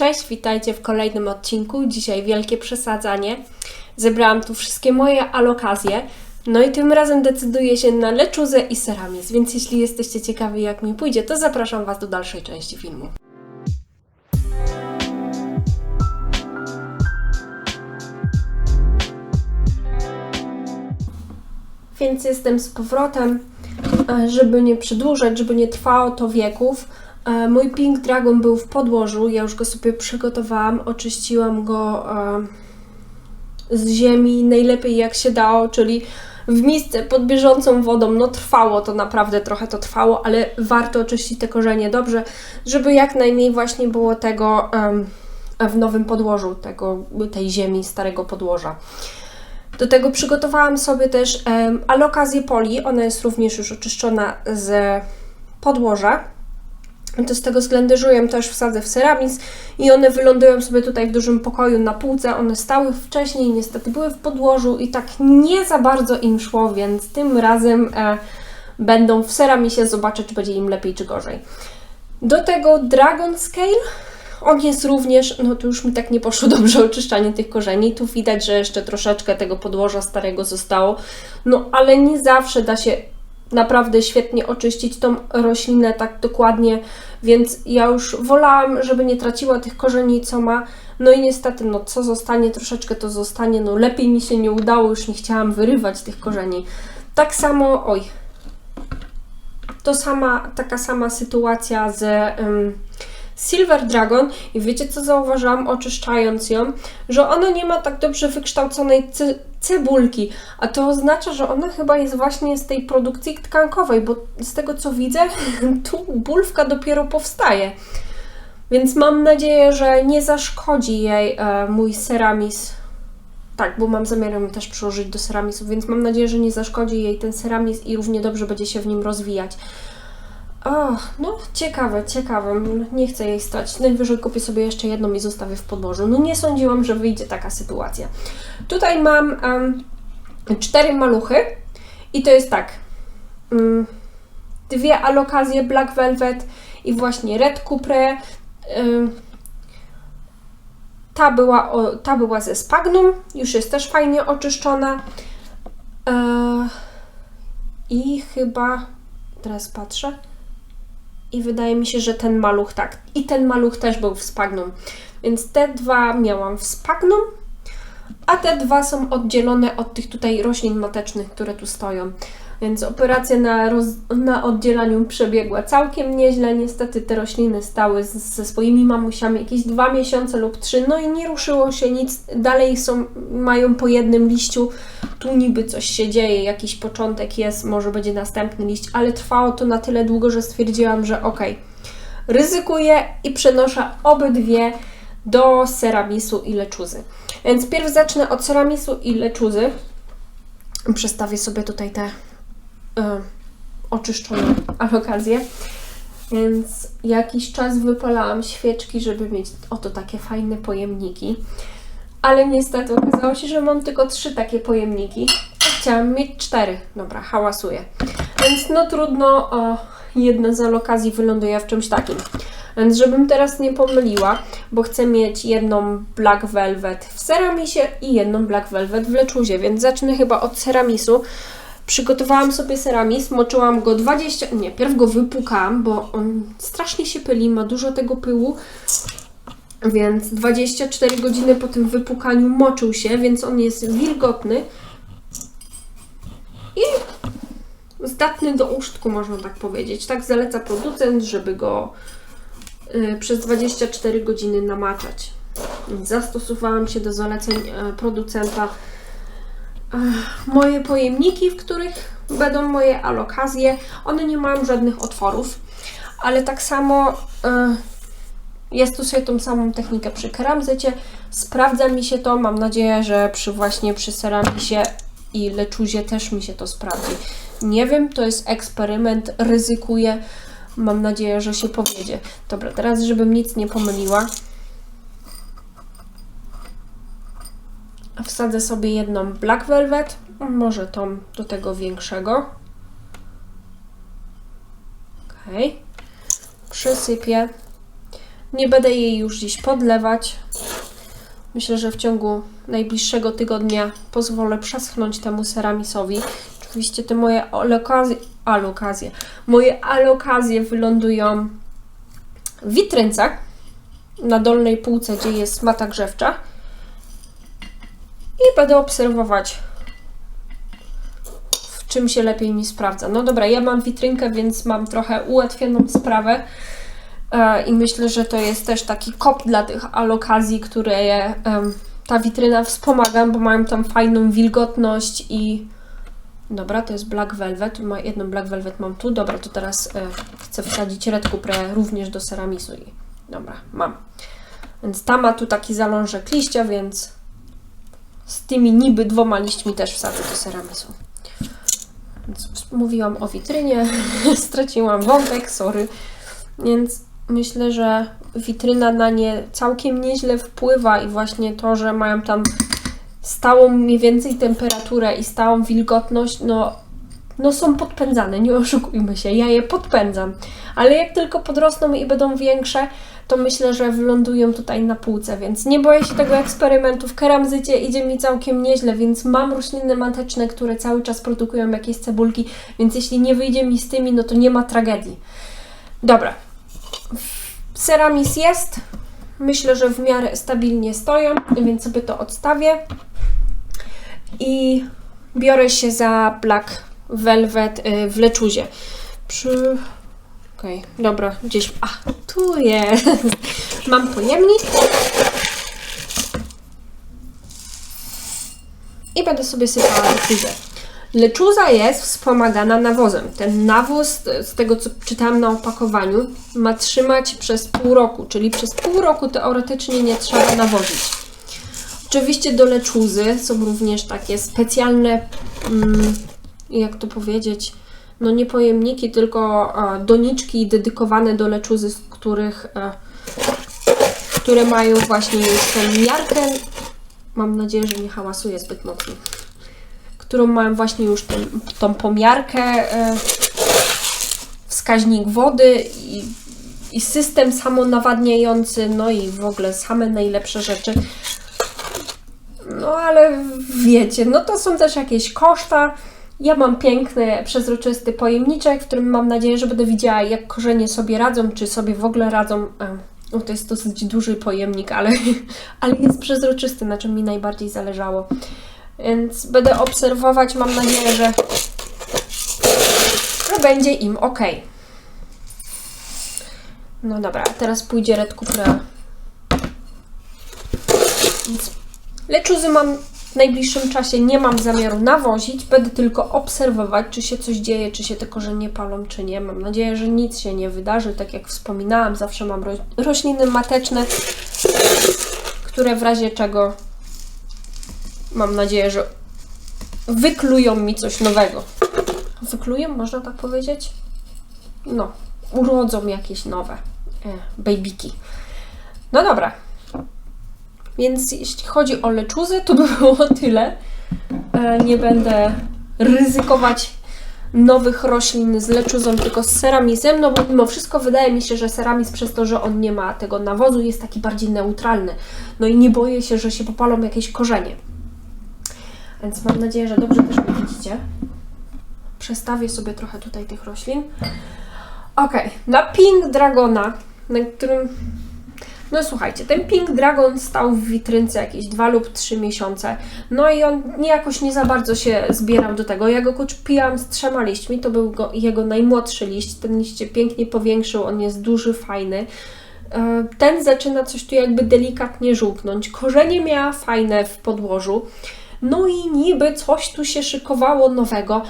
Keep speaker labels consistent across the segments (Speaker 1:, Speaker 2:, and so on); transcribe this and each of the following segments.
Speaker 1: Cześć, witajcie w kolejnym odcinku. Dzisiaj wielkie przesadzanie. Zebrałam tu wszystkie moje alokazje. No i tym razem decyduję się na leczuzę i ceramis, więc jeśli jesteście ciekawi jak mi pójdzie, to zapraszam Was do dalszej części filmu. Więc jestem z powrotem, żeby nie przedłużać, żeby nie trwało to wieków. E, Mój Pink Dragon był w podłożu, ja już go sobie przygotowałam, oczyściłam go e, z ziemi najlepiej jak się dało, czyli w misce pod bieżącą wodą. No trwało to naprawdę, trochę to trwało, ale warto oczyścić te korzenie dobrze, żeby jak najmniej właśnie było tego w nowym podłożu, tego, tej ziemi, starego podłoża. Do tego przygotowałam sobie też alokazję poli. Ona jest również już oczyszczona z podłoża. To z tego względu, że ją też wsadzę w ceramis i one wylądują sobie tutaj w dużym pokoju na półce. One stały wcześniej, niestety były w podłożu i tak nie za bardzo im szło, więc tym razem e, będą w ceramisie. Zobaczę, czy będzie im lepiej, czy gorzej. Do tego Dragon Scale. On jest również, no tu już mi tak nie poszło dobrze oczyszczanie tych korzeni. Tu widać, że jeszcze troszeczkę tego podłoża starego zostało. No ale nie zawsze da się naprawdę świetnie oczyścić tą roślinę tak dokładnie, więc ja już wolałam, żeby nie traciła tych korzeni, co ma. No i niestety, no co zostanie, troszeczkę to zostanie. No lepiej mi się nie udało, już nie chciałam wyrywać tych korzeni. Tak samo, oj, to sama, taka sama sytuacja z um, Silver Dragon i wiecie co zauważyłam oczyszczając ją, że ona nie ma tak dobrze wykształconej cebulki, a to oznacza, że ona chyba jest właśnie z tej produkcji tkankowej, bo z tego co widzę, tu bulwka dopiero powstaje. Więc mam nadzieję, że nie zaszkodzi jej e, mój ceramis. Tak, bo mam zamiar ją też przyłożyć do ceramisu, więc mam nadzieję, że nie zaszkodzi jej ten ceramis i równie dobrze będzie się w nim rozwijać. O, no ciekawe, ciekawe. Nie chcę jej stać. Najwyżej kupię sobie jeszcze jedną i zostawię w podłożu. No nie sądziłam, że wyjdzie taka sytuacja. Tutaj mam em, cztery maluchy i to jest tak. mm, dwie alokazje Black Velvet i właśnie Red Cupre. Ym, ta była, o, ta była ze Spagnum, już jest też fajnie oczyszczona. E, I chyba, teraz patrzę, i wydaje mi się, że ten maluch tak. I ten maluch też był w Spagnum. Więc te dwa miałam w Spagnum, a te dwa są oddzielone od tych tutaj roślin matecznych, które tu stoją. Więc operacja na, roz, na oddzielaniu przebiegła całkiem nieźle. Niestety te rośliny stały z, ze swoimi mamusiami jakieś dwa miesiące lub trzy, no i nie ruszyło się nic. Dalej są, mają po jednym liściu. Tu niby coś się dzieje, jakiś początek jest, może będzie następny liść, ale trwało to na tyle długo, że stwierdziłam, że okej, ryzykuję i przenoszę obydwie do ceramisu i leczuzy. Więc pierw zacznę od ceramisu i leczuzy. Przestawię sobie tutaj te y, oczyszczone alokazje. Więc jakiś czas wypalałam świeczki, żeby mieć oto takie fajne pojemniki. Ale niestety okazało się, że mam tylko trzy takie pojemniki. Chciałam mieć cztery. Dobra, hałasuję. Więc no trudno, o, jedna z alokazji wyląduje w czymś takim. Więc żebym teraz nie pomyliła, bo chcę mieć jedną Black Velvet w ceramisie i jedną Black Velvet w leczuzie, więc zacznę chyba od ceramisu. Przygotowałam sobie ceramis, moczyłam go 20, nie, pierw go wypukałam, bo on strasznie się pyli, ma dużo tego pyłu, więc 24 godziny po tym wypukaniu moczył się, więc on jest wilgotny i zdatny do użytku, można tak powiedzieć. Tak zaleca producent, żeby go y, przez 24 godziny namaczać. Zastosowałam się do zaleceń y, producenta. Moje pojemniki, w których będą moje alokazje, one nie mają żadnych otworów, ale tak samo y, ja stosuję tą samą technikę przy keramzycie. Sprawdza mi się to. Mam nadzieję, że przy właśnie przy ceramisie i leczuzie też mi się to sprawdzi. Nie wiem, to jest eksperyment, ryzykuję. Mam nadzieję, że się powiedzie. Dobra, teraz żebym nic nie pomyliła. Wsadzę sobie jedną Black Velvet, może tą do tego większego. Ok. Przysypię Nie będę jej już dziś podlewać. Myślę, że w ciągu najbliższego tygodnia pozwolę przeschnąć temu ceramisowi. Oczywiście te moje alokazje, alokazje, moje alokazje wylądują w witrynce na dolnej półce, gdzie jest mata grzewcza. I będę obserwować, w czym się lepiej mi sprawdza. No dobra, ja mam witrynkę, więc mam trochę ułatwioną sprawę. E, I myślę, że to jest też taki kop dla tych alokazji, które je, ta witryna wspomaga, bo mają tam fajną wilgotność i. Dobra, to jest Black Velvet. Ma jedną Black Velvet mam tu. Dobra, to teraz e, chcę wsadzić Red Cuprę również do ceramisu. I, dobra, mam. Więc ta ma tu taki zalążek liścia, więc z tymi niby dwoma liśćmi też wsadzę do ceramisu. Więc mówiłam o witrynie, straciłam wątek, sorry. Więc myślę, że witryna na nie całkiem nieźle wpływa i właśnie to, że mają tam stałą mniej więcej temperaturę i stałą wilgotność, no, no są podpędzane, nie oszukujmy się, ja je podpędzam. Ale jak tylko podrosną i będą większe, to myślę, że wylądują tutaj na półce, więc nie boję się tego eksperymentu. W keramzycie idzie mi całkiem nieźle, więc mam rośliny mateczne, które cały czas produkują jakieś cebulki, więc jeśli nie wyjdzie mi z tymi, no to nie ma tragedii. Dobra, Ceramis jest. Myślę, że w miarę stabilnie stoją, więc sobie to odstawię. I biorę się za Black Velvet y, w leczuzie. Przy... Okej, dobra, gdzieś... A, tu jest. Mam pojemnik. I będę sobie sypała leczuzę. Leczuza jest wspomagana nawozem. Ten nawóz, z tego co czytałam na opakowaniu, ma trzymać przez pół roku, czyli przez pół roku teoretycznie nie trzeba nawozić. Oczywiście do leczuzy są również takie specjalne, mm, jak to powiedzieć, no nie pojemniki, tylko e, doniczki dedykowane do leczuzy, z których, e, które mają właśnie już tą miarkę. Mam nadzieję, że nie hałasuje zbyt mocno którą mam właśnie już tą, tą pomiarkę, e, wskaźnik wody i, i system samonawadniający, no i w ogóle same najlepsze rzeczy. No ale wiecie, no to są też jakieś koszta. Ja mam piękny, przezroczysty pojemniczek, w którym mam nadzieję, że będę widziała, jak korzenie sobie radzą, czy sobie w ogóle radzą. No to jest dosyć duży pojemnik, ale, ale jest przezroczysty, na czym mi najbardziej zależało. Więc będę obserwować, mam nadzieję, że, że będzie im ok. No dobra, teraz pójdzie Red Cupra. Więc leczuzy mam w najbliższym czasie nie mam zamiaru nawozić, będę tylko obserwować, czy się coś dzieje, czy się te korzenie palą, czy nie. Mam nadzieję, że nic się nie wydarzy. Tak jak wspominałam, zawsze mam ro rośliny mateczne, które w razie czego mam nadzieję, że wyklują mi coś nowego. Wyklują, można tak powiedzieć? No, urodzą jakieś nowe e, babyki. No dobra. Więc jeśli chodzi o leczuzy, to by było tyle. E, nie będę ryzykować nowych roślin z leczuzą, tylko z ceramizem, no bo mimo wszystko wydaje mi się, że ceramiz przez to, że on nie ma tego nawozu, jest taki bardziej neutralny. No i nie boję się, że się popalą jakieś korzenie. Więc mam nadzieję, że dobrze też mnie widzicie. Przestawię sobie trochę tutaj tych roślin. Ok, na Pink Dragona, na którym... No słuchajcie, ten Pink Dragon stał w witrynce jakieś dwa lub trzy miesiące. No i on nie jakoś nie za bardzo się zbierał do tego. Ja go kupiłam z trzema liśćmi, to był go, jego najmłodszy liść. Ten liść się pięknie powiększył, on jest duży, fajny. E, ten zaczyna coś tu jakby delikatnie żółknąć. Korzenie miała fajne w podłożu. No i niby coś tu się szykowało nowego.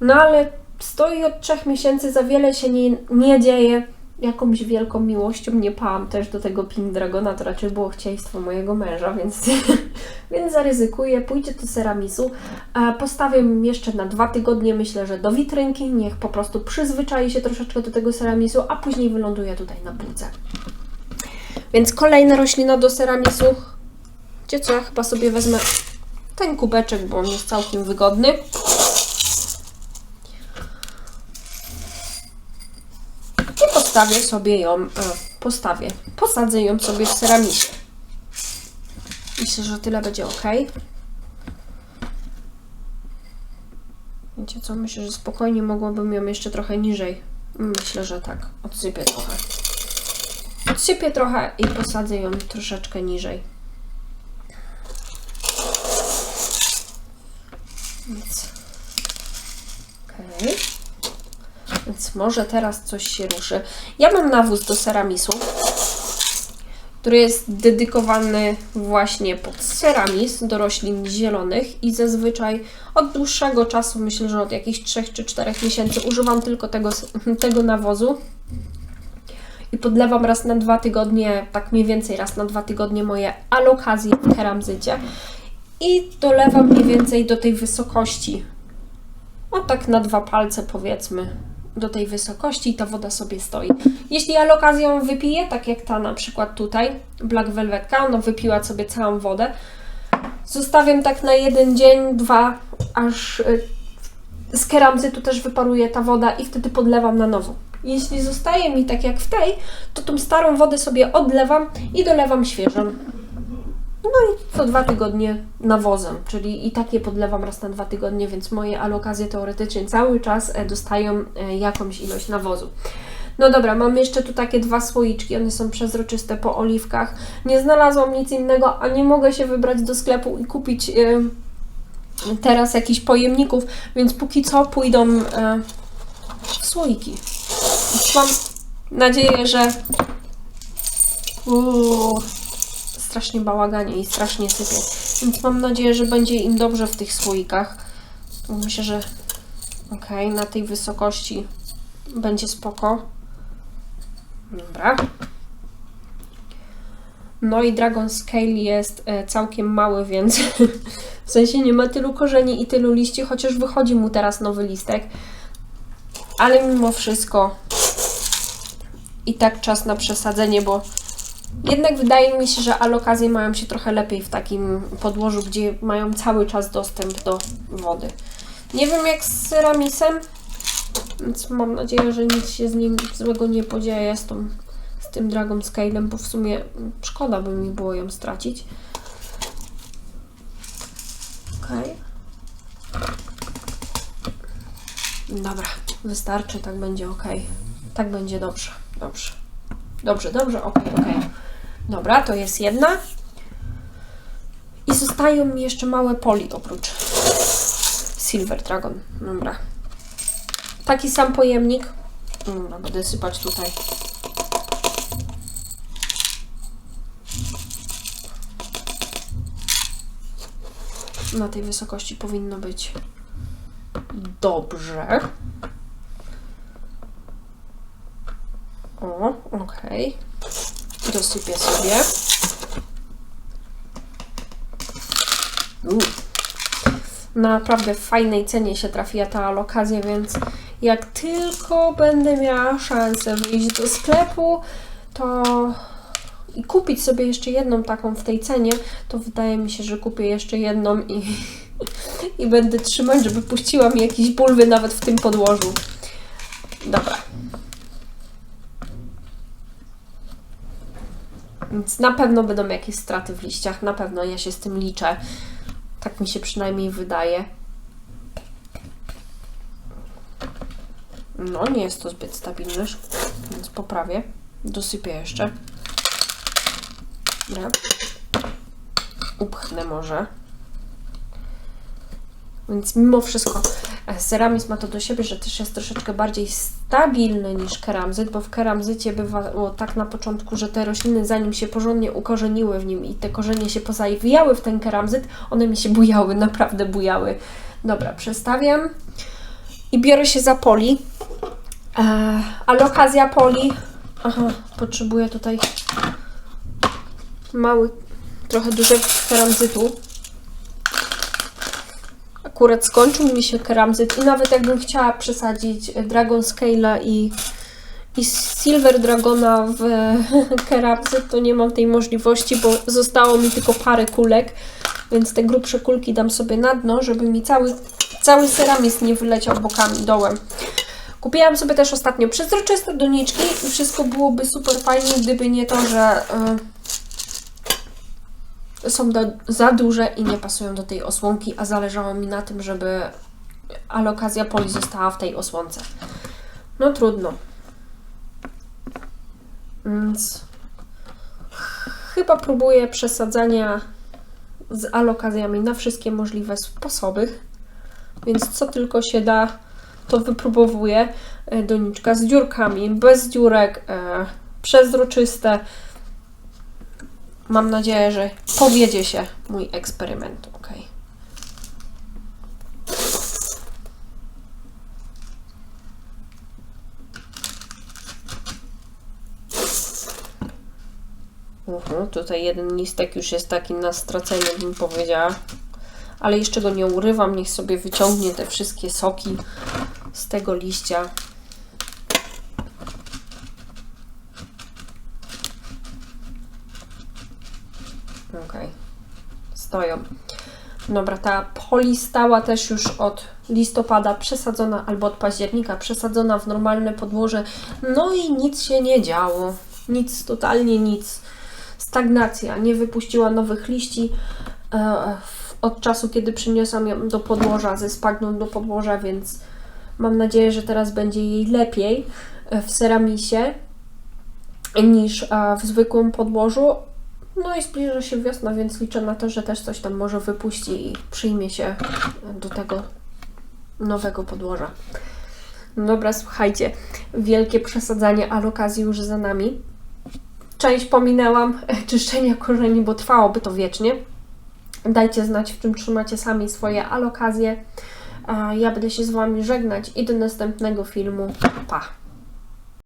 Speaker 1: No ale stoi od trzech miesięcy, za wiele się nie, nie dzieje. Jakąś wielką miłością nie pałam też do tego Pink Dragona, to raczej było chciejstwo mojego męża, więc, więc zaryzykuję, pójdzie do ceramisu. E, Postawię jeszcze na dwa tygodnie, myślę, że do witrynki, niech po prostu przyzwyczai się troszeczkę do tego ceramisu, a później wyląduje tutaj na półce. Więc kolejna roślina do ceramisu. Gdzie co, ja chyba sobie wezmę ten kubeczek, bo on jest całkiem wygodny. I postawię sobie ją e, postawię. Posadzę ją sobie w ceramisie. Myślę, że tyle będzie ok. Wiecie co? Myślę, że spokojnie mogłabym ją jeszcze trochę niżej. Myślę, że tak. Odsypię trochę. Odsypię trochę i posadzę ją troszeczkę niżej. Więc. Okej. Więc może teraz coś się ruszy. Ja mam nawóz do ceramisu, który jest dedykowany właśnie pod ceramis do roślin zielonych i zazwyczaj od dłuższego czasu, myślę, że od jakichś 3 czy 4 miesięcy używam tylko tego, tego nawozu. I podlewam raz na dwa tygodnie, tak mniej więcej raz na dwa tygodnie moje alokazje w keramzycie. I dolewam mniej więcej do tej wysokości, no tak na dwa palce powiedzmy, do tej wysokości i ta woda sobie stoi. Jeśli alokazję wypije, tak jak ta na przykład tutaj, Black Velvetka, ona wypiła sobie całą wodę, zostawiam tak na jeden dzień, dwa, aż y, z keramzytu też wyparuje ta woda i wtedy podlewam na nowo. Jeśli zostaje mi tak jak w tej, to tą starą wodę sobie odlewam i dolewam świeżą. No i co dwa tygodnie nawozem, czyli i takie podlewam raz na dwa tygodnie, więc moje alokacje teoretycznie cały czas e, dostają e, jakąś ilość nawozu. No dobra, mam jeszcze tu takie dwa słoiczki, one są przezroczyste po oliwkach. Nie znalazłam nic innego, a nie mogę się wybrać do sklepu i kupić e, teraz jakichś pojemników, więc póki co pójdą w słoiki. Mam nadzieję, że Uuu, strasznie bałaganie i strasznie sypie. Więc mam nadzieję, że będzie im dobrze w tych słoikach. Myślę, że ok, na tej wysokości będzie spoko. Dobra. No i Dragon Scale jest e, całkiem mały, więc w sensie nie ma tylu korzeni i tylu liści, chociaż wychodzi mu teraz nowy listek. Ale mimo wszystko i tak czas na przesadzenie, bo jednak wydaje mi się, że alokazje mają się trochę lepiej w takim podłożu, gdzie mają cały czas dostęp do wody. Nie wiem jak z ceramisem, więc mam nadzieję, że nic się z nim złego nie podzieje z, tą, z tym Dragon Scalem, bo w sumie szkoda by mi było ją stracić. Okej. Dobra, wystarczy, tak będzie ok. Tak będzie dobrze, dobrze. Dobrze, dobrze, ok, ok. Dobra, to jest jedna. I zostają mi jeszcze małe poli oprócz Silver Dragon. Dobra. Taki sam pojemnik. Dobra, będę sypać tutaj. Na tej wysokości powinno być dobrze. O, okej. Dosypię sobie. Na naprawdę fajnej cenie się trafiła ta alokazja, więc jak tylko będę miała szansę wyjść do sklepu, to i kupić sobie jeszcze jedną taką w tej cenie, to wydaje mi się, że kupię jeszcze jedną i, i będę trzymać, żeby puściła mi jakieś bulwy nawet w tym podłożu. Dobra. Więc na pewno będą jakieś straty w liściach, na pewno ja się z tym liczę. Tak mi się przynajmniej wydaje. No, nie jest to zbyt stabilne, więc poprawię. Dosypię jeszcze. Upchnę może. Więc mimo wszystko ceramizm ma to do siebie, że też jest troszeczkę bardziej stabilny niż keramzyt, bo w keramzycie bywało tak na początku, że te rośliny zanim się porządnie ukorzeniły w nim i te korzenie się pozawijały w ten keramzyt, one mi się bujały, naprawdę bujały. Dobra, przestawiam i biorę się za poli. Eee, alokazja poli. Aha, potrzebuję tutaj mały, trochę dużego keramzytu akurat skończył mi się keramzyt i nawet jakbym chciała przesadzić Dragon Scale'a i, i Silver Dragona w keramzyt, to nie mam tej możliwości, bo zostało mi tylko parę kulek, więc te grubsze kulki dam sobie na dno, żeby mi cały, cały ceramizm nie wyleciał bokami dołem. Kupiłam sobie też ostatnio przezroczyste doniczki i wszystko byłoby super fajnie, gdyby nie to, że y, są do, za duże i nie pasują do tej osłonki, a zależało mi na tym, żeby alokazja poli została w tej osłonce. No trudno. Więc chyba próbuję przesadzania z alokazjami na wszystkie możliwe sposoby. Więc co tylko się da, to wypróbowuję. E, Doniczka z dziurkami, bez dziurek, e, przezroczyste. Mam nadzieję, że powiedzie się mój eksperyment. ok. Mhm, tutaj jeden listek już jest taki na stracenie, bym powiedziała. Ale jeszcze go nie urywam, niech sobie wyciągnie te wszystkie soki z tego liścia. Okej, stoją. Dobra, ta poli stała też już od listopada przesadzona, albo od października przesadzona w normalne podłoże. No i nic się nie działo. Nic, totalnie nic. Stagnacja, nie wypuściła nowych liści. E, od czasu, kiedy przyniosłam ją do podłoża, ze spagną do podłoża, więc mam nadzieję, że teraz będzie jej lepiej e, w ceramisie niż e, w zwykłym podłożu. No i zbliża się wiosna, więc liczę na to, że też coś tam może wypuści i przyjmie się do tego nowego podłoża. Dobra, słuchajcie, wielkie przesadzanie alokazji już za nami. Część pominęłam, czyszczenia korzeni, bo trwałoby to wiecznie. Dajcie znać, w czym trzymacie sami swoje alokazje. Ja będę się z Wami żegnać i do następnego filmu. Pa!